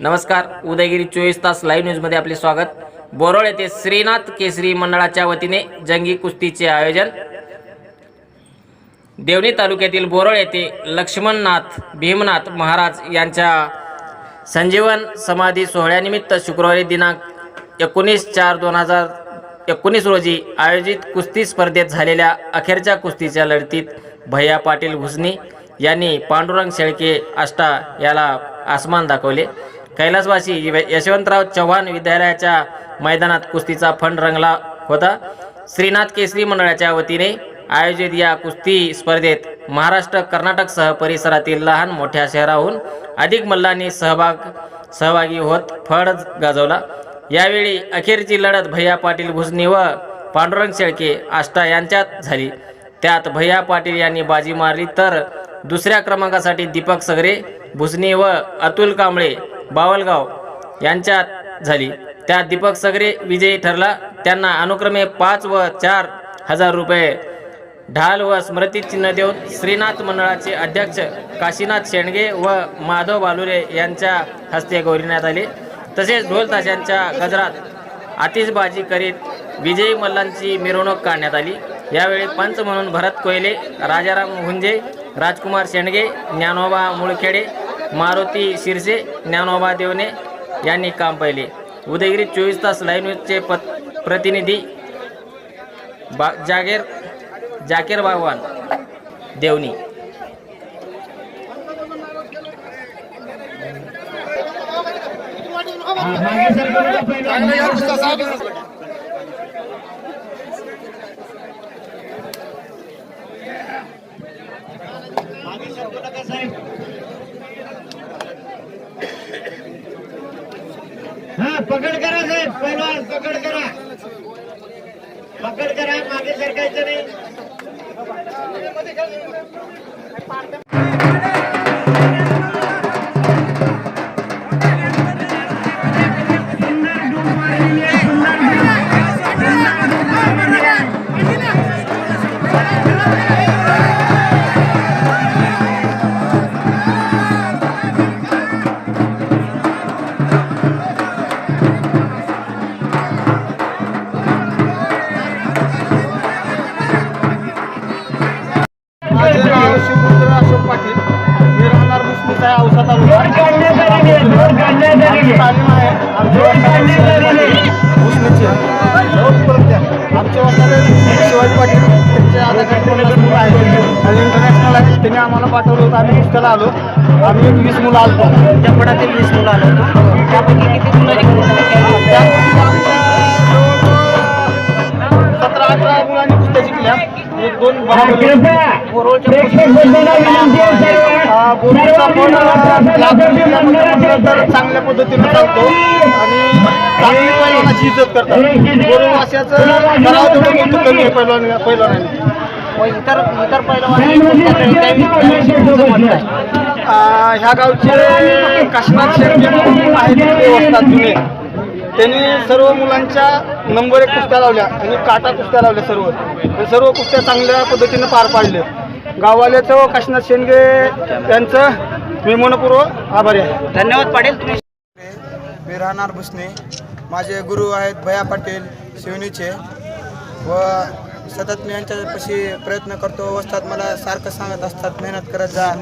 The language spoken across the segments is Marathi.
नमस्कार. उदयगिरी चोवीस तास लाईव्ह न्यूजमध्ये आपले स्वागत. बोरोळ येथे श्रीनाथ केसरी मंडळाच्या वतीने जंगी कुस्तीचे आयोजन. देवणी तालुक्यातील बोरोळ येथे लक्ष्मणनाथ भीमनाथ महाराज यांच्या संजीवन समाधी सोहळ्यानिमित्त शुक्रवारी दिनांक एकोणीस चार दोन हजार एकोणीस रोजी आयोजित कुस्ती स्पर्धेत झालेल्या अखेरच्या कुस्तीच्या लढतीत भैया पाटील घुसणी यांनी पांडुरंग शेळके आष्टा याला आसमान दाखवले. कैलासवासी यशवंतराव चव्हाण विद्यालयाच्या मैदानात कुस्तीचा फंड रंगला होता. श्रीनाथ केसरी मंडळाच्या वतीने आयोजित या कुस्ती स्पर्धेत महाराष्ट्र कर्नाटकसह परिसरातील लहान मोठ्या शहराहून अधिक मल्लांनी सहभाग सहभागी होत फळ गाजवला. यावेळी अखेरची लढत भैया पाटील भुजनी व पांडुरंग शेळके आष्टा यांच्यात झाली. त्यात भैया पाटील यांनी बाजी मारली तर दुसऱ्या क्रमांकासाठी दीपक सगरे भुसनी व अतुल कांबळे बावलगाव यांच्यात झाली. त्यात दीपक सगरे विजयी ठरला. त्यांना अनुक्रमे पाच व चार हजार रुपये. ढाल व स्मृतिचिन्ह देऊन श्रीनाथ मंडळाचे अध्यक्ष काशीनाथ शेंडगे व माधव बालुरे यांच्या हस्ते गौरविण्यात आले. तसेच ढोल ताशांच्या गजरात आतिषबाजी करीत विजयी मल्लांची मिरवणूक काढण्यात आली. यावेळी पंच म्हणून भरत कोयले राजाराम हुंजे राजकुमार शेंडगे ज्ञानोबा मुळखेडे मारुती शिरसे ज्ञानोबा देवने यांनी काम पाहिले. उदयगिरी चोवीस तास लाईव्ह न्यूजचे पत प्रतिनिधी बा जागेर जाकीर बागवान देवणी हा पकड करा साहेब पहिलवान पकड करा. पकड करा मागे सरकायचं नाही. आम्हाला पाठवलं होतं. आम्ही कुस्त्याला आलो. आम्ही एक वीस मुलं आलो त्या पडातील वीस मुलं आलो. त्यापैकी किती मुलं सतरा अठरा मुलांनी कुस्त्या शिकल्या एक दोन चांगल्या पद्धतीने चालतो. आणि चांगली पैलवानाची इज्जत करतात. करावं तेवढं कमी आहे इतर इतर पहिलं ह्या गावचे काशीनाथ शेट्टी म्हणून आहेत वस्तात जुने त्यांनी सर्व मुलांच्या नंबर एक कुस्त्या लावल्या आणि काटा कुस्त्या लावल्या सर्व. आणि सर्व कुस्त्या चांगल्या पद्धतीनं पार पाडले. गाववाल्याचं व काशीनाथ शेंडगे यांचं मी मनपूर्वक आभारी आहे. धन्यवाद पाटील तुम्ही मी राहणार भुसणे माझे गुरु आहेत भया पाटील शिवनीचे. व सतत मी यांच्यापाशी प्रयत्न करतो. वस्तात मला सारखं सांगत असतात मेहनत करत जा.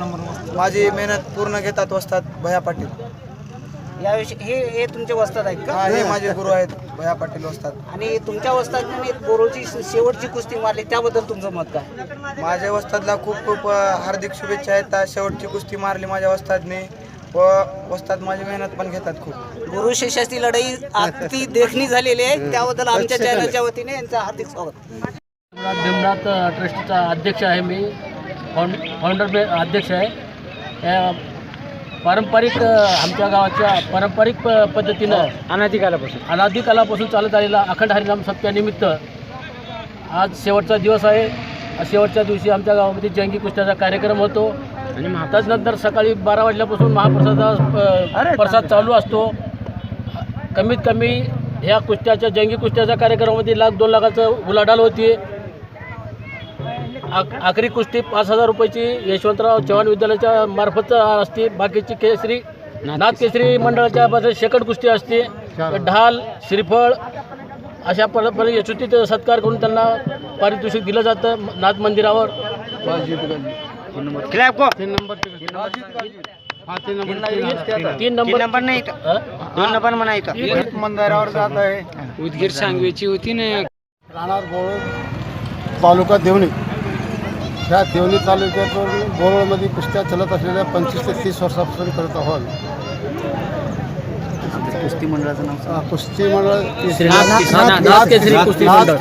माझी मेहनत पूर्ण घेतात वस्तात भया पाटील. याविषयी हे हे तुमचे वस्ताद आहेत हा का? हे माझे गुरु आहेत भया पाटील वस्तात आणि तुमच्या वस्तादने बोरोची शेवटची कुस्ती मारली त्याबद्दल तुमचं मत काय? माझ्या वस्तादला खूप खूप अ, हार्दिक शुभेच्छा आहेत. आज शेवटची कुस्ती मारली माझ्या वस्तादने. व वस्ताद माझी मेहनत पण घेतात खूप. गुरु शिष्याची लढाई अगदी देखणी झालेली आहे. त्याबद्दल आमच्या चॅनलच्या वतीने यांचं हार्दिक स्वागत. भीमनाथ भीमनाथ ट्रस्टचा अध्यक्ष आहे मी. फाउंड फाउंडर अध्यक्ष आहे. या पारंपरिक आमच्या गावाच्या पारंपरिक प पद्धतीनं अनाधिकालापासून अनादिकालापासून चालत आलेला अखंड हरिनाम सप्त्यानिमित्त आज शेवटचा दिवस आहे. शेवटच्या दिवशी आमच्या गावामध्ये जंगी कुस्त्याचा कार्यक्रम होतो. आणि त्याचनंतर सकाळी बारा वाजल्यापासून महाप्रसादा प्रसाद चालू असतो. कमीत कमी ह्या कुस्त्याच्या जंगी कुस्त्याच्या कार्यक्रमामध्ये लाख दोन लाखाचं उलाढाल होती. आखरी कुस्ती पाच हजार रुपयाची यशवंतराव चव्हाण विद्यालयाच्या मार्फत असते. बाकीची केसरी नाथ केसरी मंडळाच्या बाजूला शेकड कुस्ती असते. ढाल श्रीफळ अशा परंपरे यशस्वीत सत्कार करून त्यांना पारितोषिक दिलं जातं. नाथ मंदिरावर. तीन नंबर. नाही दोन नंबर म्हणायचं मंदिरावर जात आहे. उदगीर सांगवीची होती ना. राहणार तालुका देवणी. ह्या देवणी तालुक्यातून बोरळमध्ये कुस्त्या चलत असलेल्या पंचवीस ते तीस वर्षापासून करत आहोत. कुस्ती मंडळाचं नाव कुस्ती मंडळ केसरी कुस्ती मंडळ.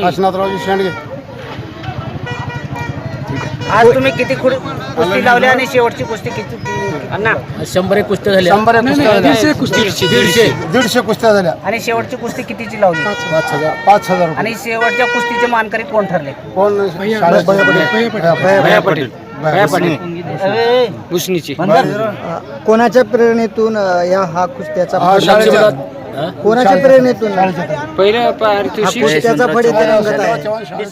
काशीनाथरावजी शेंडगे. आज तुम्ही किती खुर- कुस्ती लावली आणि शेवटची कुस्ती किती अण्णा. शंभर एक कुस्त्या झाल्या. शंभर एक कुस्त्या झाल्या. दीडशे दीडशे दीडशे. कुस्त्या झाल्या. आणि शेवटची कुस्ती कितीची लावली? पाच हजार. पाच हजार. रुपये. आणि शेवटच्या कुस्तीचे मानकरी कोण ठरले? कोण? शाळेत भैया पाटील. हा, भैया पाटील. भैया पाटील. उसनीची कोणाच्या प्रेरणेतून या हा कुस्त्याचा हा, शाळेच्या. कोणाच्या प्रेरणेतून? पहिलं पारितोषिक कुस्त्याचा फड इथे रंगत आहे. चव्हाण शाळेत